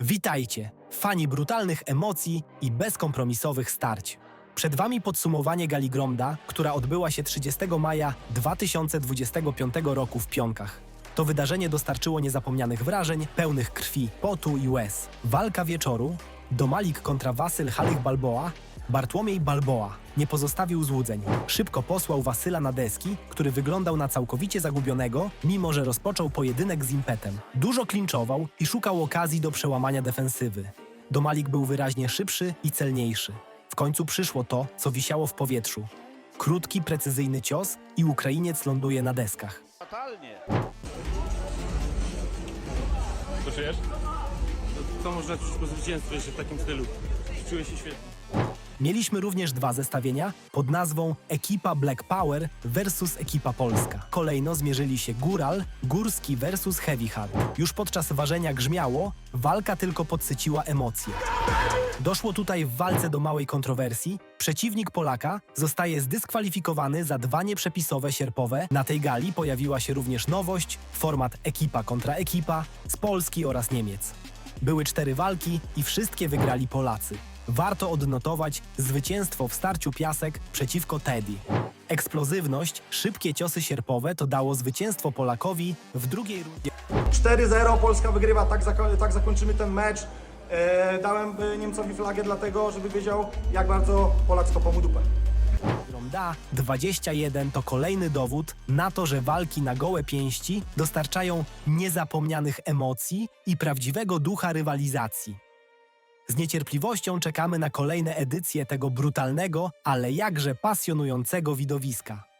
Witajcie, fani brutalnych emocji i bezkompromisowych starć. Przed Wami podsumowanie Gali Gromda, która odbyła się 30 maja 2025 roku w Pionkach. To wydarzenie dostarczyło niezapomnianych wrażeń, pełnych krwi, potu i łez. Walka wieczoru Domalik kontra Wasyl Halich Balboa Bartłomiej Balboa nie pozostawił złudzeń. Szybko posłał Wasyla na deski, który wyglądał na całkowicie zagubionego, mimo że rozpoczął pojedynek z impetem. Dużo klinczował i szukał okazji do przełamania defensywy. Domalik był wyraźnie szybszy i celniejszy. W końcu przyszło to, co wisiało w powietrzu. Krótki, precyzyjny cios i Ukrainiec ląduje na deskach. Fatalnie. Co czujesz? Co można czuć po zwycięstwie jeszcze w takim stylu? Czuję się świetnie. Mieliśmy również dwa zestawienia pod nazwą Ekipa Black Power versus Ekipa Polska. Kolejno zmierzyli się Góral, Górski versus Heavy Hard. Już podczas ważenia grzmiało, walka tylko podsyciła emocje. Doszło tutaj w walce do małej kontrowersji. Przeciwnik Polaka zostaje zdyskwalifikowany za dwa nieprzepisowe sierpowe. Na tej gali pojawiła się również nowość, format ekipa kontra ekipa z Polski oraz Niemiec. Były cztery walki i wszystkie wygrali Polacy. Warto odnotować zwycięstwo w starciu piasek przeciwko Teddy. Eksplozywność, szybkie ciosy sierpowe to dało zwycięstwo Polakowi w drugiej rundzie. 4-0, Polska wygrywa, tak, zako- tak zakończymy ten mecz. E, dałem e, Niemcowi flagę dlatego, żeby wiedział, jak bardzo Polak skopał mu dupę. Ronda 21 to kolejny dowód na to, że walki na gołe pięści dostarczają niezapomnianych emocji i prawdziwego ducha rywalizacji. Z niecierpliwością czekamy na kolejne edycje tego brutalnego, ale jakże pasjonującego widowiska.